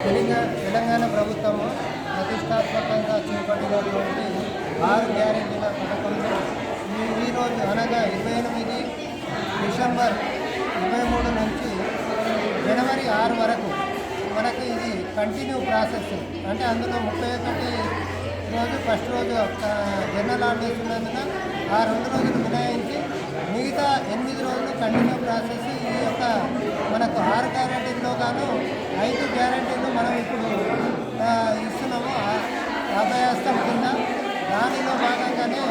తెలంగాణ తెలంగాణ ప్రభుత్వము ప్రతిష్టాత్మకంగా చేపట్టినటువంటి ఆరు గ్యారెంటీల పథకంలో ఈ ఈరోజు అనగా ఇరవై ఎనిమిది డిసెంబర్ ఇరవై మూడు నుంచి జనవరి ఆరు వరకు మనకి ఇది కంటిన్యూ ప్రాసెస్. అంటే అందులో ముప్పై ఒకటి రోజు ఫస్ట్ రోజు జనరల్ హాలిడేస్ ఉన్నందున ఆ రెండు రోజులు మినహాయించి మిగతా ఎనిమిది రోజులు కంటిన్యూ ప్రాసెస్ ఈ యొక్క మనకు ఆరు గ్యారెంటీల్లో గాను ఐదు గ్యారెంటీ మనం ఇప్పుడు ఆ, ఇస్తున్నాము ఆ- అభయహస్తం కింద దానిలో భాగంగానే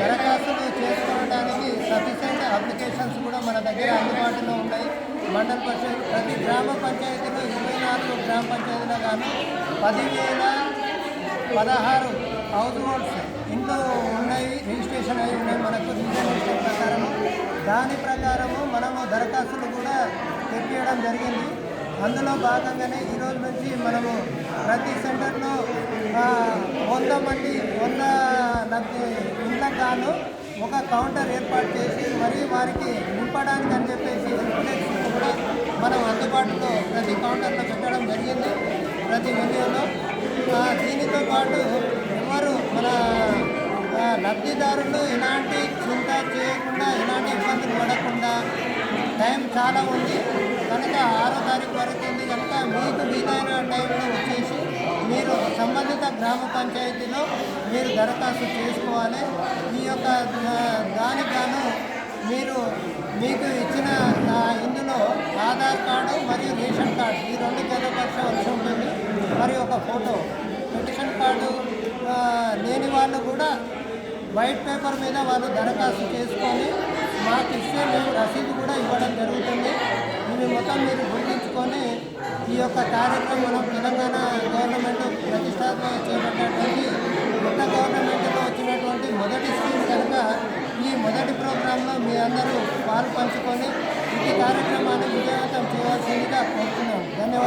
దరఖాస్తులు చేసుకోవడానికి సఫిషియెంట్ అప్లికేషన్స్ కూడా మన దగ్గర అందుబాటులో ఉన్నాయి. మండల పరిషత్ ప్రతి గ్రామ పంచాయతీలో ఇరవై నాలుగు గ్రామ పంచాయతీలో కానీ పదివేల పదహారు హౌస్ హోల్డ్స్ ఇంట్లో ఉన్నాయి రిజిస్ట్రేషన్ అయి ఉన్నాయి మనకు రిజిస్ట్రేషన్ ప్రకారము. దాని ప్రకారము మనము దరఖాస్తులు కూడా తెప్పియడం జరిగింది. అందులో భాగంగానే ఈ రోజు నుంచి మనము ప్రతి సెంటర్లో వంద మంది వంద లబ్ధి ఇండ్లకు ఒక కౌంటర్ ఏర్పాటు చేసి మరి వారికి నింపడానికి అని చెప్పేసి ఇన్ఫ్లెక్స్ కూడా మనం అందుబాటులో ప్రతి కౌంటర్లో పెట్టడం జరిగింది ప్రతి వెన్యూలో దీనితో పాటు ఎవరు మన లబ్ధిదారులు ఎలాంటి చింత చేయకుండా ఎలాంటి ఇబ్బందులు పడకుండా టైం చాలా ఉంది. కనుక ఆరో తారీఖు వరకు ఉంది కనుక మీకు వీలైన టైంలో వచ్చేసి మీరు సంబంధిత గ్రామ పంచాయతీలో మీరు దరఖాస్తు చేసుకోవాలి. ఈ యొక్క ఆ, మీరు మీకు ఇచ్చిన ఇందులో ఆధార్ కార్డు మరియు రేషన్ కార్డు ఈ రెండు జతపరచవలసి ఉంటుంది. మరి ఒక ఫోటో. పెటిషన్ కార్డు లేని వాళ్ళు కూడా వైట్ పేపర్ మీద వాళ్ళు దరఖాస్తు చేసుకొని మాకు ఇస్తే మేము రసీదు కూడా ఇవ్వడం జరుగుతుంది. ఇవి మొత్తం మీరు గుర్తించుకొని ఈ యొక్క కార్యక్రమం మనం తెలంగాణ గవర్నమెంట్ ప్రతి కనుక ఈ మొదటి ప్రోగ్రాంలో మీ అందరూ పాలు పంచుకొని ఈ కార్యక్రమాన్ని విజయవంతం చేయాల్సిందిగా కోరుతున్నాం ధన్యవాదాలు.